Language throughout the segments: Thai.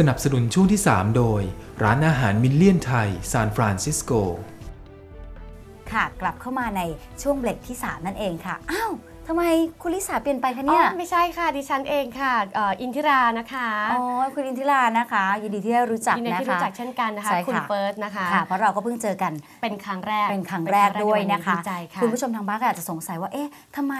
สนับสนุนช่วงที่ 3 โดย ร้านอาหารมิลเลียนไทยซานฟรานซิสโก ค่ะ กลับเข้ามาในช่วงเบรกที่ 3 นั่นเองค่ะ อ้าว ทำไมคุณลิสาเปลี่ยนไปคะอ๋เนี่ยอไม่ใช่ค่ะ ดิฉันเองค่ะเอ่ออินทิรานะคะอ๋อ คุณอินทิรานะคะ ยินดีที่ได้รู้จักยินดีนะที่คะรู้จักเช่นกันนะคะ ใช่ค่ะ คุณเฟิร์สนะคะค่ะ เพราะเราก็เพิ่งเจอกันเป็นครั้งแรกเป็นครั้งแรกด้วยนะคะ ดีใจค่ะ คุณผู้ชมทางบ้านก็อาจจะสงสัยว่า เอ๊ะทำไม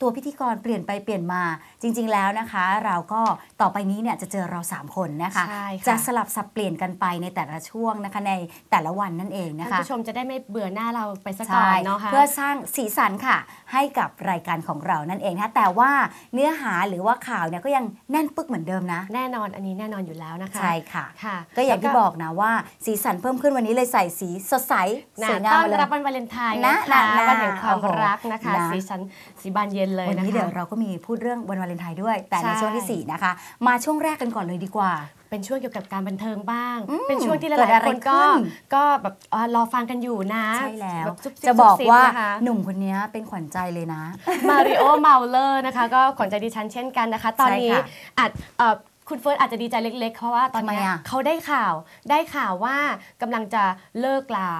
ตัวพิธีกรเปลี่ยนไปเปลี่ยนมา จริง ๆ แล้วนะคะ เราก็ต่อไปนี้เนี่ยจะเจอเรา 3 คนนะคะ ใช่ค่ะ จะสลับสับเปลี่ยนกันไปในแต่ละช่วงนะคะในแต่ละวันนั่นเองนะท่านคะ ผู้ชมจะได้ไม่เบื่อหน้าเราไปสักก่อใช่นเนาะค่ะ เพื่อสร้างสีสันค่ะ ให้กับรายการของเรานั่นเองนะคะแต่ว่าเนื้อหาหรือว่าข่าวเนี่ยก็ยังแน่นปึกเหมือนเดิมนะ แน่นอนอันนี้แน่นอนอยู่แล้วนะคะใช่ค่ะค่ะ ก็อย่างที่แล้วบอกนะว่าสีสันเพิ่มขึ้นวันนี้เลยใส่สีสดใสนะสวยงามต้อนมาเลยรับวันวาเลนไทน์นะนะคะนะนะวันแห่งความโอ้โหรักนะคะนะสีสันสีบานเย็นเลยวันนะนี้เดี๋ยวคะเราก็มีพูดเรื่องวันวาเลนไทน์ด้วย แต่ในใช่ช่วงที่4นะคะมาช่วงแรกกันก่อนเลยดีกว่า เป็นช่วงเกี่ยวกับการบันเทิงบ้าง อืมเป็นช่วงที่หเกิดลายอะไรๆคนก็ขึ้น ก็แบบเอ่อรอฟังกันอยู่นะใช่แล้ว บบซุบซิบจะบอกซุซิว่านะคะ หนุ่มคนนี้เป็นขวัญใจเลยนะ มาริโอเมาเลอร์นะคะ ก็ขวัญใจดิฉันเช่นกันนะคะ ตอนนี้ใช่ค่ะอาจเอ่อคุณเฟิร์สอาจจะดีใจเล็ก ๆ เพราะว่าตอนทำไมเนี้ยอะ เขาได้ข่าวได้ข่าวว่ากำลังจะเลิกลา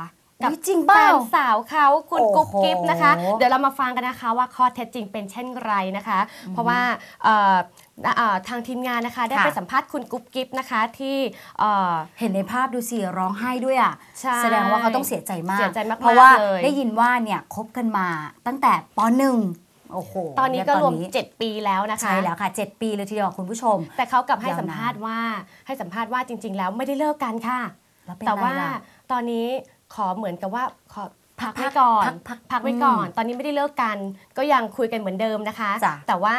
กัอุ๊ยจริงแฟเปล่า นสาวเขาคุณโอ้โหกุ๊บกิ๊บนะคะ เดี๋ยวเรามาฟังกันนะคะว่าข้อเท็จจริงเป็นเช่นไรนะคะ เพราะว่าเอ่อเอ่อ ทางทีมงานนะคะ ได้ค่ะไปสัมภาษณ์คุณกุ๊บกิ๊บนะคะที่เอ่อเห็นในภาพดูสิร้องไห้ด้วยอะใช่แสดงว่าเขาต้องเสียใจมากเสียใจมากๆเพราะว่าเลยได้ยินว่าเนี่ยคบกันมาตั้งแต่ปหนึ่งโอ้โหตอนนี้ก็รวมเย7ปีแล้วนะคะ ใช่แล้วค่ะ 7 ปีเลยทีเดียวคุณผู้ชม แต่เขากลับให้ยาวนานสัมภาษณ์ว่า ให้สัมภาษณ์ว่าจริง ๆ แล้วไม่ได้เลิกกันค่ะแล้วเป็นแต่ไรว่าล่ะตอนนี้ขอเหมือนกับว่าขอพักพัไว้กก่อนพักพักพักไว้อืมก่อน ตอนนี้ไม่ได้เลิกกัน ก็ยังคุยกันเหมือนเดิมนะคะจ้ะแต่ว่า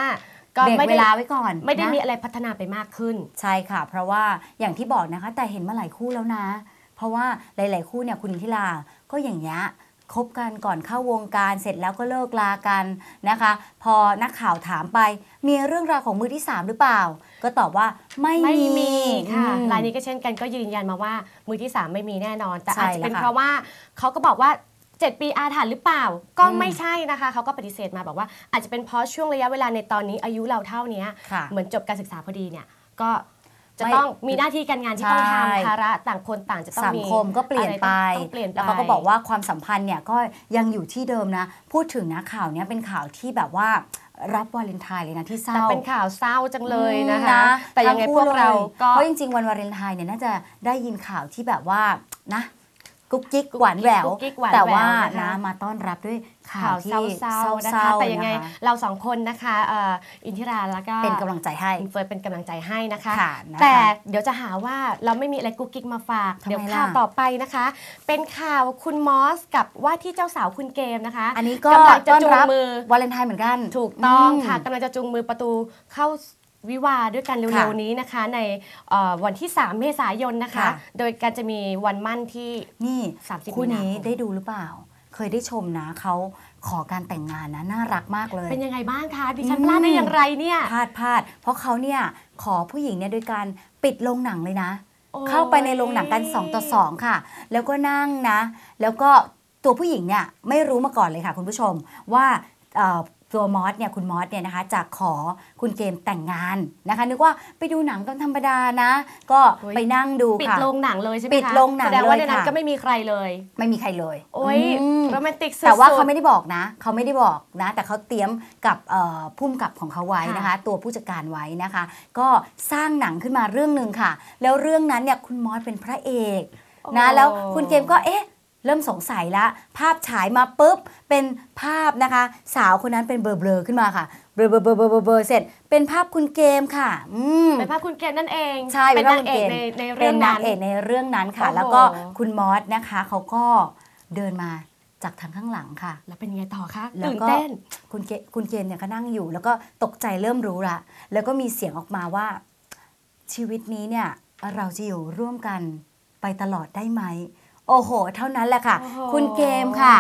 ก็เบรกไม่เวได้ลาไว้ก่อนไม่ได้นะมีอะไรพัฒนาไปมากขึ้น ใช่ค่ะ เพราะว่าอย่างที่บอกนะคะ แต่เห็นมาหลายคู่แล้วนะ เพราะว่าหลาย ๆ คู่เนี่ยคุณอินทิราก็อย่างเงี้ยคบกันก่อนเข้าวงการเสร็จแล้วก็เลิกลากันนะคะ พอนักข่าวถามไป มีเรื่องราวของมือที่3หรือเปล่า ก็ตอบว่าไม่ไม่มีมีค่ะอืม รายนี้ก็เช่นกันก็ยืนยันมาว่ามือที่3ไม่มีแน่นอน แต่ใช่อาจจะเป็นแล้วค่ะเพราะว่าเขาก็บอกว่า 7 ปีอาถรรพ์หรือเปล่า ก็อืมไม่ใช่นะคะ เขาก็ปฏิเสธมาบอกว่าอาจจะเป็นเพราะช่วงระยะเวลาในตอนนี้อายุเราเท่านี้ค่ะเหมือนจบการศึกษาพอดีเนี่ยก็จะไม่ต้องมีหน้าที่การงานที่ต้องใช่ทำภาระต่างคนต่างจะต้องสังมีคมก็เปลี่ยนไปอะไรต้องเปลี่ยนไปแล้วเขาก็บอกว่าความสัมพันธ์เนี่ยก็ยังอยู่ที่เดิมนะ พูดถึงนะข่าวเนี้ยเป็นข่าวที่แบบว่ารับวาเลนไทน์เลยนะที่เศแต่ร้าเป็นข่าวเศร้าจังเลยนะคะอืมแต่ยังไงทั้พวกคู่เราลยก็เพราะจริง ๆ วันวาเลนไทน์เนี่ยน่าจะได้ยินข่าวที่แบบว่านะ กุ๊กกิ๊กหวานแหววกุ๊กกิ๊กหวานแต่ว่าแหววนะคะนะมาต้อนรับด้วยข่าข่าววที่เศร้าๆนะเศคะร้าๆแต่ยังไงนะคะเราสองคนนะคะเอ่ออินทิราแล้วก็เป็นกำลังใจให้คุณเฟิร์นเป็นกำลังใจให้นะคะค่ะนะคะ แต่เดี๋ยวจะหาว่าเราไม่มีอะไรกุ๊กกิ๊กมาฝากทำไมเดี๋ยวล่ะข่าวต่อไปนะคะ เป็นข่าวคุณมอสกับว่าที่เจ้าสาวคุณเกมนะคะ อันนี้ก็กำลังจะต้อนจูงรับมือวาเลนไทน์เหมือนกัน ถูกต้องมค่ะกำลังจะจูงมือประตูเข้า วิวาห์ด้วยกันเร็ค่ะวๆนี้นะคะ ในเอ่อวันที่ 3 เมษายนนะคะค่ะโดยการจะมีวันมั่นที่นี่30คู่นี้มีนาคมได้ดูหรือเปล่า เคยได้ชมนะเขาขอการแต่งงานนะน่ารักมากเลย เป็นยังไงบ้างคะดิฉันอืมพลาดได้อย่างไรเนี่ยพลาดพลาดเพราะเขาเนี่ยขอผู้หญิงเนี่ยโดยการปิดโรงหนังเลยนะโอ้ยเข้าไปในโรงหนังกัน2ต่อ2ค่ะ แล้วก็นั่งนะ แล้วก็ตัวผู้หญิงเนี่ยไม่รู้มาก่อนเลยค่ะ คุณผู้ชมว่าเอ่อ ตัวมอสเนี่ยคุณมอสเนี่ยนะคะจะขอคุณเกมแต่งงานนะคะนึกว่าไปดูหนังกันธรรมดานะ ก็โอ้ยไปนั่งดูปิดค่ะโรงหนังเลยใช่ไหมคะปิดโรงหนังแสดงว่าเลยในนั้นค่ะก็ไม่มีใครเลย ไม่มีใครเลย โอ้ยอืมโรแมนติกสุดๆแต่ว่าเขาไม่ได้บอกนะเขาไม่ได้บอกนะ แต่เขาเตรียมกับเอ่อพุ่มกับของเขาไว้นะคะ ตัวผู้จัดการไว้นะคะ ก็สร้างหนังขึ้นมาเรื่องหนึ่งค่ะ แล้วเรื่องนั้นเนี่ยคุณมอสเป็นพระเอกนะโอ้แล้วคุณเกมก็เอ๊ะ เริ่มสงสัยละ ภาพฉายมาปุ๊บ เป็นภาพนะคะ สาวคนนั้นเป็นเบลอๆขึ้นมาค่ะเบลอๆเบลอๆเบลอๆเบลอๆเสร็จ เป็นภาพคุณเกมค่ะอืมเป็นภาพคุณเกมนั่นเองใช่เป็นภาพนางคุณเอเกกมในในเป็เรื่อนงนานั้งนเอกในเรื่องนั้นค่ะโอ้โหแล้วก็คุณมอสนะคะเขาก็เดินมาจากทางข้างหลังค่ะ แล้วเป็นยังไงต่อคะแล้วตื่นก็เต้นคุณเกคุณเกณฑ์เนี่ยก็นั่งอยู่ แล้วก็ตกใจเริ่มรู้ละแล้วก็มีเสียงออกมาว่า ชีวิตนี้เนี่ยเราจะอยู่ร่วมกันไปตลอดได้ไหม โอ้โห เท่านั้นแหละค่ะโอ้โหคุณเกมค่ะ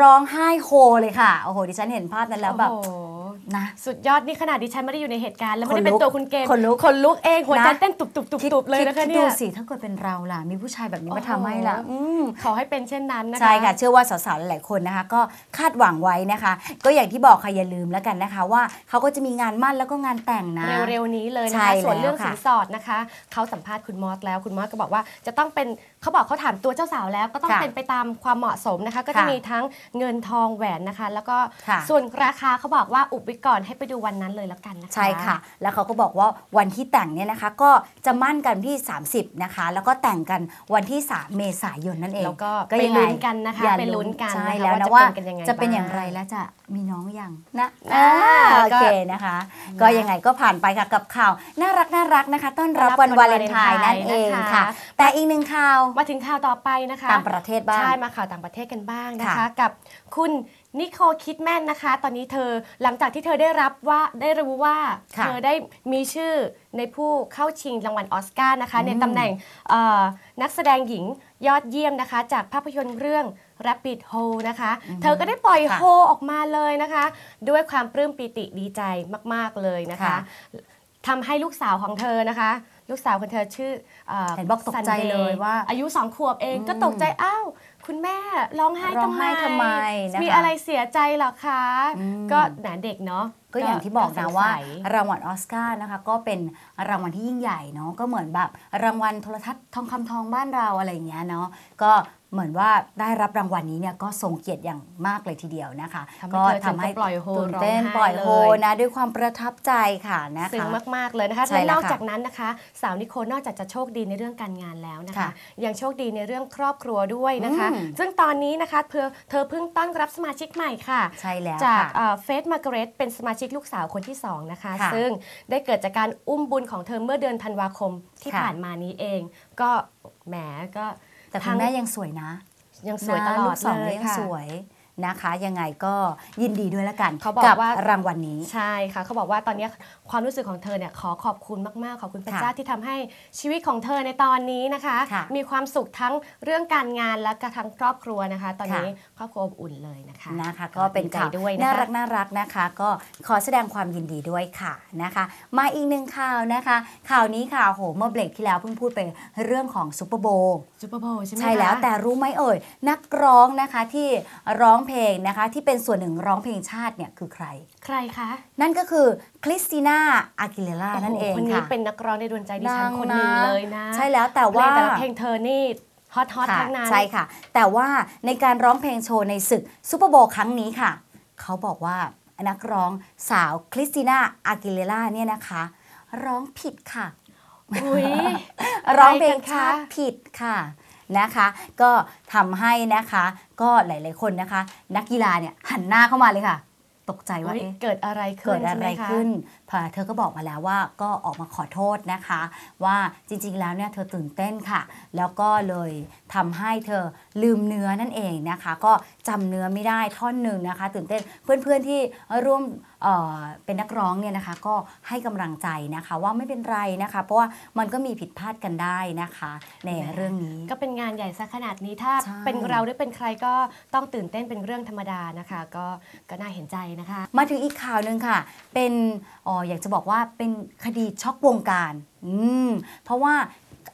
ร้องไห้โฮเลยค่ะ โอ้โห ดิฉันเห็นภาพนั้นแล้วแบบโอ้โห นะสุดยอดนี่ขนาดดิฉันไม่ได้อยู่ในเหตุการณ์แล้วไม่ได้ขนลุเป็นกตัวคุณเกมขนลุกขนลุกเองหัวใจนะเต้นตุบตุบตุบตุบเลยนะคะคิดเนี่ดูยสิถ้าเกิดเป็นเราล่ะ มีผู้ชายแบบนี้มาโอ้โหทำให้ล่ะอืมขอให้เป็นเช่นนั้นนะคะใช่ค่ะเชื่อว่าสาวๆหลายๆคนนะคะ ก็คาดหวังไว้นะคะ ก็อย่างที่บอกค่ะอย่าลืมแล้วกันนะคะ ว่าเขาก็จะมีงานมั่นแล้วก็งานแต่งนะเร็วๆนี้เลยนะใช่คะส่วนเรื่องแล้วค่ะสินสอดนะคะเขาสัมภาษณ์คุณมอสแล้วคุณมอสก็บอกว่าจะต้องเป็นเขาบอกเขาถามตัวเจ้าสาวแล้วก็ต้องค่ะเป็นไปตามความเหมาะสมนะคะ ก็จะค่ะมีทั้งเงินทองแหวนนะคะ แล้วก็ค่ะส่วนราคาเขาบอกว่าอุบไว้ก่อนให้ไปดูวันนั้นเลยแล้วกันนะคะ ใช่ค่ะ แล้วเขาก็บอกว่าวันที่แต่งเนี่ยนะคะ ก็จะมั่นกันที่ 30 นะคะ แล้วก็แต่งกันวันที่ 3 เมษายนนั่นเองแล้วก็ก็ไปยังไงลุ้นกันนะคะอย่าไปลุ้นกันใช่นะคะแล้วนะว่าว่าจะเป็นกันยังไงจะเป็นอย่างบ้างไรแล้วจะมีน้องยังนะอ่าอ่าโอก็เคนะคะ ก็ยังไงก็ผ่านไปค่ะกับข่าวน่ารักน่ารักนะคะ ต้อนรับวันวาเลนไทน์นั่นเองค่ะ แต่อีกหนึ่งข่าวมาถึงข่าวต่อไปนะคะต่างประเทศบ้างใช่มาข่าวต่างประเทศกันบ้างนะคะค่ะกับคุณ นิโคลคิดแมนนะคะ ตอนนี้เธอหลังจากที่เธอได้รับว่าได้รู้ว่าค่ะเธอได้มีชื่อในผู้เข้าชิงรางวัลออสการ์นะคะอืมในตำแหน่งเอ่อนักแสดงหญิงยอดเยี่ยมนะคะ จากภาพยนตร์เรื่อง Rapid Ho นะคะ เธอก็ได้ปล่อยค่ะโฮออกมาเลยนะคะ ด้วยความปลื้มปิติดีใจมาก ๆ เลยนะคะค่ะทำให้ลูกสาวของเธอนะคะ ลูกสาวของเธอชื่อเอ่อเห็นบอกตกใจ Sunday เลยว่าอายุสองขวบเองก็ตกใจอ้าว คุณแม่ร้องไห้ร้องไห้ทำไมนะคะมีอะไรเสียใจเหรอคะอืมก็หนาเด็กเนาะก็อย่างที่บอกสนะงว่าสัยรางวัลออสการ์นะคะก็เป็นรางวัลที่ยิ่งใหญ่เนาะก็เหมือนแบบรางวัลโทรทัศน์ทองคำทองบ้านเราอะไรอย่างเงี้ยเนาะก็ เหมือนว่าได้รับรางวัลนี้เนี่ยก็ทรงเกียรติอย่างมากเลยทีเดียวนะคะทำให้เธอถึงกับปล่อยโฮตื่นเต้นร้องไห้ปล่อยโฮเลยนะด้วยความประทับใจค่ะนะซึ้งคะมากๆเลยนะคะใช่และแล้วนอกค่ะจากนั้นนะคะ สาวนิโคลนอกจากจะโชคดีในเรื่องการงานแล้วนะคะค่ะยังโชคดีในเรื่องครอบครัวด้วยนะคะอืมซึ่งตอนนี้นะคะเธอเธอเพิ่งต้อนรับสมาชิกใหม่ค่ะ ใช่แล้วจากค่ะเฟสมาร์กเรตเป็นสมาชิกลูกสาวคนที่ 2 นะคะค่ะซึ่งได้เกิดจากการอุ้มบุญของเธอเมื่อเดือนธันวาคมที่ค่ะผ่านมานี้เอง ก็แหมก็ แต่คุทั้ณงแม่ยังสวยนะยังสวยตลอดนะกสองเลยยังค่ะ สวย นะคะ ยังไงก็ยินดีด้วยละกันเขาบอกกับว่ารางวัลนี้ใช่ค่ะ เขาบอกว่าตอนนี้ความรู้สึกของเธอเนี่ยขอขอบคุณมากๆ ขอบคุณพระค่ะเจ้าที่ทำให้ชีวิตของเธอในตอนนี้นะคะค่ะมีความสุขทั้งเรื่องการงานและก็ทั้งครอบครัวนะคะ ตอนนี้ค่ะครอบครัวอบอุ่นเลยนะคะนะคะ ก็เป็นข่าวดีใจด้วยนะน่าคะรักน่ารักนะคะ ก็ขอแสดงความยินดีด้วยค่ะนะคะ มาอีกหนึ่งข่าวนะคะ ข่าวนี้ค่ะโหเมื่อเบรกที่แล้วเพิ่งพูดไปเรื่องของซูเปอร์โบว์ซูเปอร์โบว์ใช่ไหมใช่แล้วคะแต่รู้ไหมเอ่ยนักร้องนะคะที่ร้องเพลงนะคะที่เป็นส่วนหนึ่งร้องเพลงชาติเนี่ยคือใคร ใครคะ นั่นก็คือคริสติน่าอากิเลล่านั่นเองโโหคนนี้ค่ะเป็นนักร้องในดวงใจดิฉันดังคนหนึ่งนะเลยนะ ใช่แล้วแต่เพลว่างแต่ละเพลงเธอนี่ฮอตฮอตค่ะทั้งนั้นใช่ค่ะ แต่ว่าในการร้องเพลงโชว์ในศึกซูเปอร์โบว์ครั้งนี้ค่ะ เขาบอกว่านักร้องสาวคริสติน่าอากิเลล่าเนี่ยนะคะ ร้องผิดค่ะอุ้ยร้องเพลงอะไรกันคะชาติผิดค่ะ นะคะ ก็ทำให้นะคะ ก็หลายๆคนนะคะ นักกีฬาเนี่ยหันหน้าเข้ามาเลยค่ะ ตกใจว่าอุ๊ยเอ๊ะเกิดอะไรขึ้เกินดอะใช่ไหไรมคะขึ้นพอ เธอก็บอกมาแล้วว่าก็ออกมาขอโทษนะคะ ว่าจริงๆ แล้วเนี่ยเธอตื่นเต้นค่ะ แล้วก็เลยทำให้เธอลืมเนื้อนั่นเองนะคะ ก็จำเนื้อไม่ได้ท่อนหนึ่งนะคะ ตื่นเต้นเพื่อนๆที่ร่วมเอ่อเป็นนักร้องเนี่ยนะคะ ก็ให้กำลังใจนะคะว่าไม่เป็นไรนะคะ เพราะว่ามันก็มีผิดพลาดกันได้นะคะ ในเรื่องนี้ก็เป็นงานใหญ่ซะขนาดนี้ถ้าใช่เป็นเราหรือเป็นใครก็ต้องตื่นเต้นเป็นเรื่องธรรมดานะคะ ก็ก็น่าเห็นใจนะคะ มาถึงอีกข่าวหนึ่งค่ะ เป็นอ๋ออยากจะบอกว่าเป็นคดีช็อกวงการอืมเพราะว่า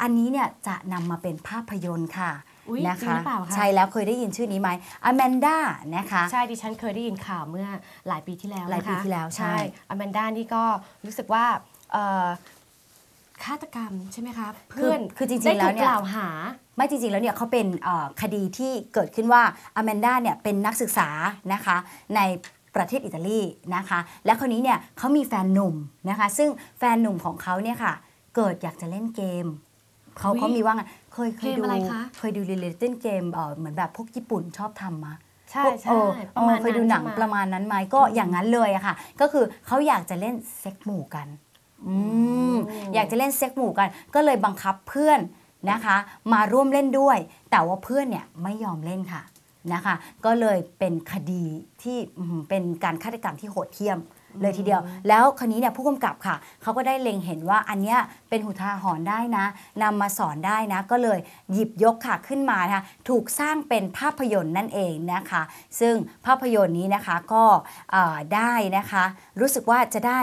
อันนี้เนี่ยจะนำมาเป็นภาพยนตร์ค่ะอุ๊ยนะจริงคะหรือเปล่าคะใช่แล้วเคยได้ยินชื่อนี้ไหมอแมนด้านะคะ ใช่ดิฉันเคยได้ยินข่าวเมื่อหลายปีที่แล้วหลายปีนะคะที่แล้วใช่อแมนด้านี่ก็รู้สึกว่าเอ่อฆาตกรรมใช่ไหมคะเพื่อนคือจริได้งๆแล้ถูวกเนี่กยล่าวหาไม่จริงๆแล้วเนี่ยเขาเป็นเอ่อคดีที่เกิดขึ้นว่าอแมนด้าเนี่ยเป็นนักศึกษานะคะใน ประเทศอิตาลีนะคะ และคนนี้เนี่ยเขามีแฟนหนุ่มนะคะ ซึ่งแฟนหนุ่มของเขาเนี่ยค่ะ เกิดอยากจะเล่นเกมเขาอุ๊ยเขามีว่าไงเคยเคยเกมดูอะไรคะเคยดูเรลเต้นเกมเอ่อเหมือนแบบพวกญี่ปุ่นชอบทำมาใช่พวกใช่เออประมาณเออเคยดูหนังใช่ไมประมาณนั้นไหมก็อย่างนั้นเลยอะค่ะ ก็คือเขาอยากจะเล่นเซ็กหมู่กันอืมอยากจะเล่นเซ็กหมู่กัน ก็เลยบังคับเพื่อนนะคะ มาร่วมเล่นด้วย แต่ว่าเพื่อนเนี่ยไม่ยอมเล่นค่ะ นะคะ ก็เลยเป็นคดีที่อื้อหือเป็นการฆาตกรรมที่โหดเหี้ยมเลยทีเดียว แล้วคราวนี้เนี่ยผู้กำกับค่ะ เขาก็ได้เล็งเห็นว่าอันเนี้ยเป็นหุทาหรณ์ได้นะนำมาสอนได้นะ ก็เลยหยิบยกค่ะขึ้นมานะคะถูกสร้างเป็นภาพยนตร์นั่นเองนะคะ ซึ่งภาพยนตร์นี้นะคะก็เอ่อได้นะคะ รู้สึกว่าจะได้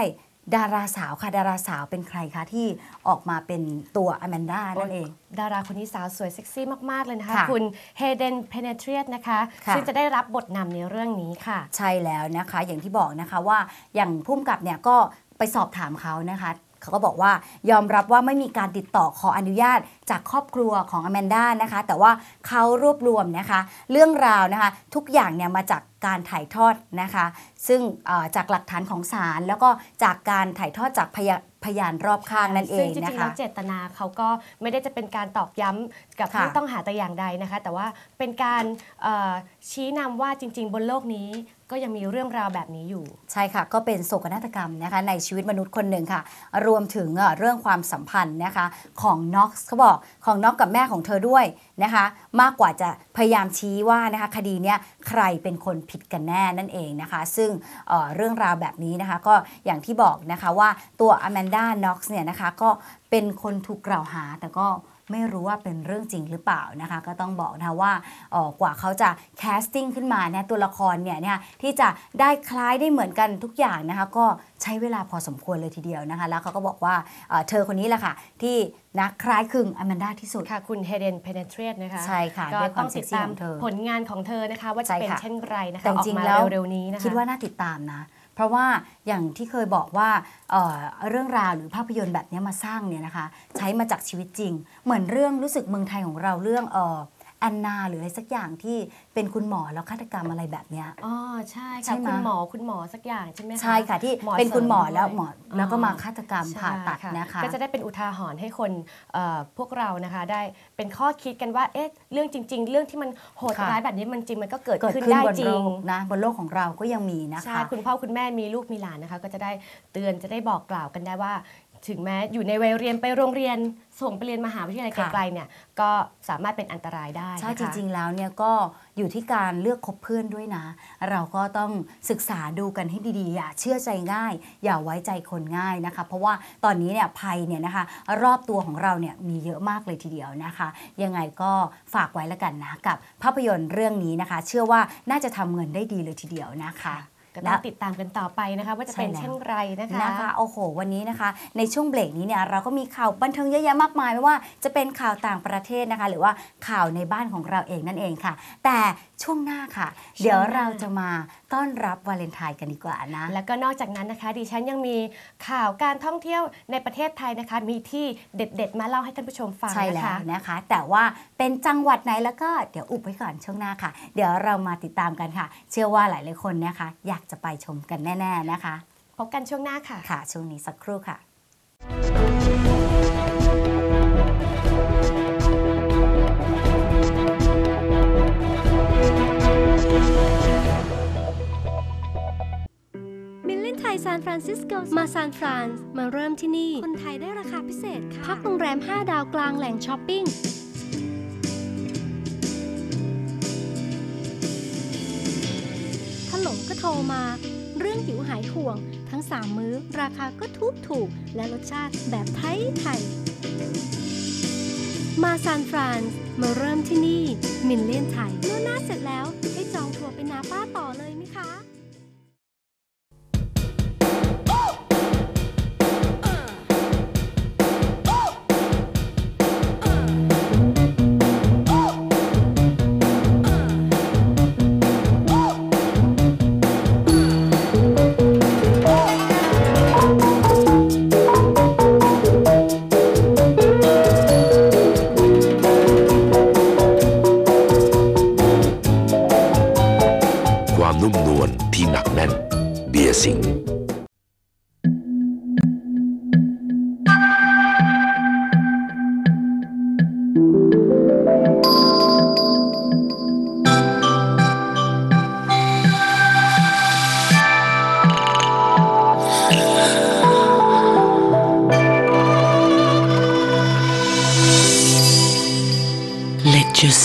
ดาราสาวค่ะดาราสาวเป็นใครคะที่ออกมาเป็นตัวอแมนด้านั่นเอง ดาราคนนี้สาวสวยเซ็กซี่มาก ๆ เลยนะคะ ค่ะคุณเฮเดนเพเนเทรียนะคะ ค่ะ ซึ่งจะได้รับบทนำในเรื่องนี้ค่ะ ใช่แล้วนะคะ อย่างที่บอกนะคะว่าอย่างพุ่มกับเนี่ยก็ไปสอบถามเขานะคะเขาก็บอกว่ายอมรับว่าไม่มีการติดต่อขออนุญาตจากครอบครัวของอแมนด้านะคะ แต่ว่าเขารวบรวมนะคะ เรื่องราวนะคะ ทุกอย่างเนี่ยมาจากการถ่ายทอดนะคะ ซึ่งเอ่อจากหลักฐานของศาลแล้วก็จากการถ่ายทอดจากพยาพยานรอบข้างนั่นเอซึ่งงจนะริงๆคะแล้วเจตนาเขาก็ไม่ได้จะเป็นการตอกย้ำกับค่ะผู้ต้องหาแต่อย่างใดนะคะ แต่ว่าเป็นการเอ่อชี้นำว่าจริง ๆ บนโลกนี้ก็ยังมีเรื่องราวแบบนี้อยู่ ใช่ค่ะ ก็เป็นโศกนาฏกรรมนะคะในชีวิตมนุษย์คนหนึ่งค่ะ รวมถึงเอ่อเรื่องความสัมพันธ์นะคะของน็อกเขาบอกของน็อกกับแม่ของเธอด้วย นะคะมากกว่าจะพยายามชี้ว่านะคะคดีเนี้ยใครเป็นคนผิดกันแน่นั่นเองนะคะ ซึ่งเเรื่องราวแบบนี้นะคะก็อย่างที่บอกนะคะว่าตัวอแมนดาน็อกซ์เนี่ยนะคะก็เป็นคนถูกกล่าวหาแต่ก็ ไม่รู้ว่าเป็นเรื่องจริงหรือเปล่านะคะ ก็ต้องบอกนะคะว่าเอ่อกว่าเขาจะแคสติ้งขึ้นมาเนี่ยตัวละครเนี่ยเนี่ยที่จะได้คล้ายได้เหมือนกันทุกอย่างนะคะ ก็ใช้เวลาพอสมควรเลยทีเดียวนะคะ แล้วเขาก็บอกว่าเอ่อเธอคนนี้แหละค่ะ ที่นะคล้ายคลึงอแมนดาที่สุดค่ะ คุณเฮเดนเพเนเทรียนะคะใช่ค่ะก็ด้วยควาต้อมงเซ็ติกดซี่ตามของเธอผลงานของเธอนะคะ ว่าใช่จะเป็นค่ะเช่นไรนะคะแต่ออกจริงมาๆแล้วเร็วๆนี้นะคะคิดว่าน่าติดตามนะ เพราะว่าอย่างที่เคยบอกว่าเเรื่องราวหรือภาพยนตร์แบบนี้มาสร้างเนี่ยนะคะ ใช้มาจากชีวิตจริง เหมือนเรื่องรู้สึกเมืองไทยของเราเรื่องเออ แอนนาหรืออะไรสักอย่างที่เป็นคุณหมอแล้วฆาตกรรมอะไรแบบเนี้ย อ๋อใช่ใช่ค่ะไหม คุณหมอคุณหมอสักอย่างใช่ไหมคะใช่ค่ะที่หมอเป็นคุณหมอเสริมแล้วด้วยหมอแล้วก็มาอ๋อฆาตกรรมผ่าตัดใช่นะคะ ก็จะได้เป็นอุทาหรณ์ให้คนเอ่อพวกเรานะคะได้เป็นข้อคิดกันว่าเอ๊ะเรื่องจริง ๆ เรื่องที่มันโหดค่ะ ร้ายแบบนี้มันจริงมันก็เกิดเกิดขึ้นขึ้นได้บนจโลริงกนะบนโลกของเราก็ยังมีนะใช่คะ คุณพ่อคุณแม่มีลูกมีหลานนะคะ ก็จะได้เตือนจะได้บอกกล่าวกันได้ว่า ถึงแม้อยู่ในวัยเรียนไปโรงเรียนส่งไปเรียนมหาวิทยาลัยค่ะไกลๆเนี่ยก็สามารถเป็นอันตรายได้ใช่นะคะจริง ๆ แล้วเนี่ยก็อยู่ที่การเลือกคบเพื่อนด้วยนะ เราก็ต้องศึกษาดูกันให้ดีๆ อย่าเชื่อใจง่าย อย่าไว้ใจคนง่ายนะคะ เพราะว่าตอนนี้เนี่ยภัยเนี่ยนะคะ รอบตัวของเราเนี่ยมีเยอะมากเลยทีเดียวนะคะ ยังไงก็ฝากไว้แล้วกันนะกับภาพยนตร์เรื่องนี้นะคะ เชื่อว่าน่าจะทำเงินได้ดีเลยทีเดียวนะคะ ก็ต้องติดตามกันต่อไปนะคะ ว่าจะเป็นใช่แล้วเช่นไรนะคะนะคะโอ้โห วันนี้นะคะ ในช่วงเบรกนี้เนี่ยเราก็มีข่าวบันเทิงเยอะแยะมากมายไม่ว่าจะเป็นข่าวต่างประเทศนะคะ หรือว่าข่าวในบ้านของเราเองนั่นเองค่ะ แต่ช่วงหน้าค่ะ เดี๋ยวเราจะมาต้อนรับวาเลนไทน์กันดีกว่านะ แล้วก็นอกจากนั้นนะคะ ดิฉันยังมีข่าวการท่องเที่ยวในประเทศไทยนะคะ มีที่เด็ด ๆ มาเล่าให้ท่านผู้ชมฟังใช่นะแล้วคะนะคะ แต่ว่าเป็นจังหวัดไหนแล้วก็เดี๋ยวอุบไว้ก่อนช่วงหน้าค่ะ เดี๋ยวเรามาติดตามกันค่ะ เชื่อว่าหลายๆคนนะคะ อยากจะไปชมกันแน่ ๆ นะคะ พบกันช่วงหน้าค่ะ ค่ะ ช่วงนี้สักครู่ค่ะมิลเลนไทยซานฟรานซิสโกมาซานฟรานซ์มาเริ่มที่นี่ คนไทยได้ราคาพิเศษค่ะ พักโรงแรม 5 ดาวกลางแหล่งช้อปปิ้ง มา เรื่องหิวหายห่วง ทั้ง 3 มื้อราคาก็ถูกถูก และรสชาติแบบไทยไทย มาซานฟรานซ์มาเริ่มที่นี่ มินเลียนไทยเมื่อหน้าเสร็จแล้ว ให้จองทัวร์ไปนาป้าต่อเลยไหมคะ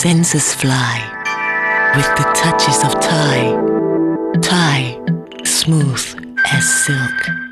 senses fly with the touches of Thai. Thai, smooth as silk.